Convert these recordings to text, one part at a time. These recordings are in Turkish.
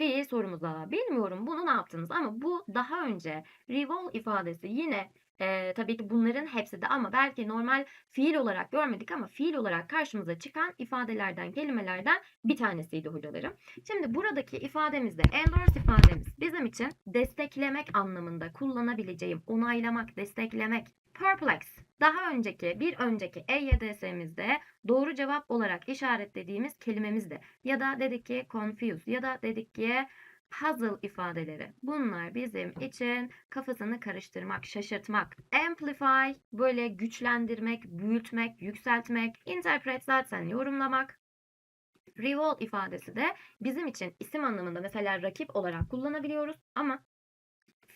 fiil sorumuza. Bilmiyorum bunu ne yaptınız ama bu daha önce revol ifadesi yine e, tabii ki bunların hepsi de ama belki normal fiil olarak görmedik ama fiil olarak karşımıza çıkan ifadelerden, kelimelerden bir tanesiydi hocalarım. Şimdi buradaki ifademizde endorse ifademiz bizim için desteklemek anlamında kullanabileceğim, onaylamak, desteklemek, perplex. Daha önceki, bir önceki EYDS'mizde doğru cevap olarak işaretlediğimiz kelimemizdi. Ya da dedik ki confuse ya da dedik ki puzzle ifadeleri. Bunlar bizim için kafasını karıştırmak, şaşırtmak. Amplify böyle güçlendirmek, büyütmek, yükseltmek. Interpret zaten yorumlamak. Revolt ifadesi de bizim için isim anlamında mesela rakip olarak kullanabiliyoruz ama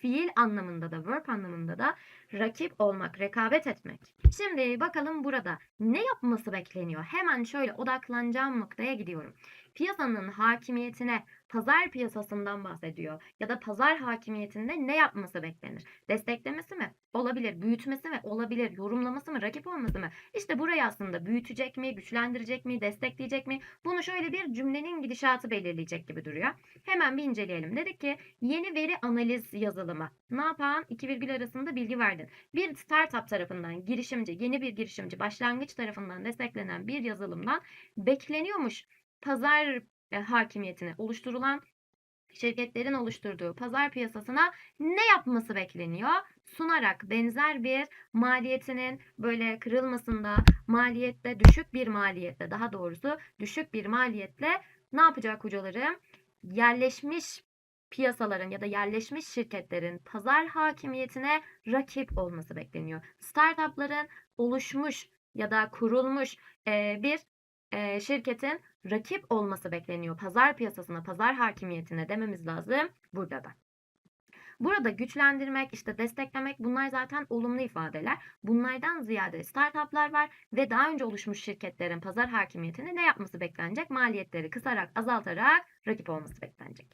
fiil anlamında da verb anlamında da rakip olmak, rekabet etmek. Şimdi bakalım burada ne yapması bekleniyor? Hemen şöyle odaklanacağım noktaya gidiyorum. Piyasanın hakimiyetine pazar piyasasından bahsediyor ya da pazar hakimiyetinde ne yapması beklenir? Desteklemesi mi? Olabilir. Büyütmesi mi? Olabilir. Yorumlaması mı? Rakip olması mı? İşte burayı aslında büyütecek mi? Güçlendirecek mi? Destekleyecek mi? Bunu şöyle bir cümlenin gidişatı belirleyecek gibi duruyor. Hemen bir inceleyelim. Dedik ki yeni veri analiz yazılımı. Ne yapan? İki virgül arasında bilgi verdin. Bir startup tarafından girişimci, yeni bir girişimci, başlangıç tarafından desteklenen bir yazılımdan bekleniyormuş pazar e, hakimiyetine oluşturulan şirketlerin oluşturduğu pazar piyasasına ne yapması bekleniyor? Sunarak benzer bir maliyetinin böyle kırılmasında, maliyette düşük bir maliyette, daha doğrusu düşük bir maliyetle ne yapacak hocalarım? Yerleşmiş piyasaların ya da yerleşmiş şirketlerin pazar hakimiyetine rakip olması bekleniyor. Startupların oluşmuş ya da kurulmuş e, bir e, şirketin rakip olması bekleniyor. Pazar piyasasına, pazar hakimiyetine dememiz lazım burada da. Burada güçlendirmek, işte desteklemek bunlar zaten olumlu ifadeler. Bunlardan ziyade startuplar var ve daha önce oluşmuş şirketlerin pazar hakimiyetine ne yapması beklenecek? Maliyetleri kısarak, azaltarak rakip olması beklenecek.